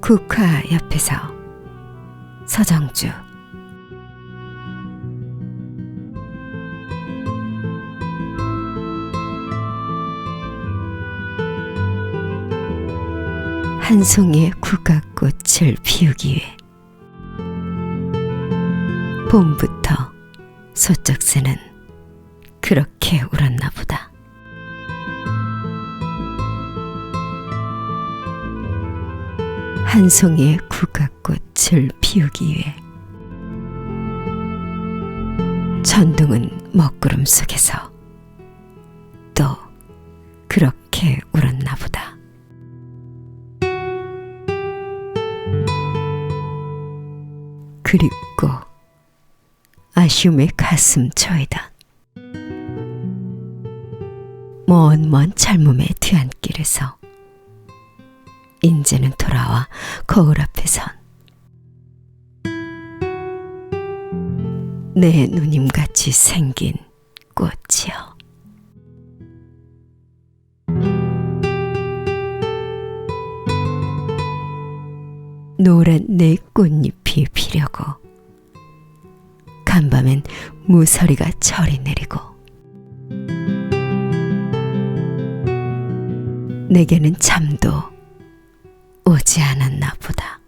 국화 옆에서. 서정주. 한 송이의 국화꽃을 피우기 위해. 봄부터 소쩍새는 그렇게 울었나 보다. 한 송이의 국화꽃을 피우기 위해 천둥은 먹구름 속에서 또 그렇게 울었나 보다. 그립고 아쉬움의 가슴 초이다. 먼먼 젊음의 뒤안길에서 인제는 돌아와 거울 앞에 선. 내 누님같이 생긴 꽃이여. 노란 내 꽃잎이 피려고. 간밤엔 무서리가 철이 내리고. 내게는 잠도 않았나 보다.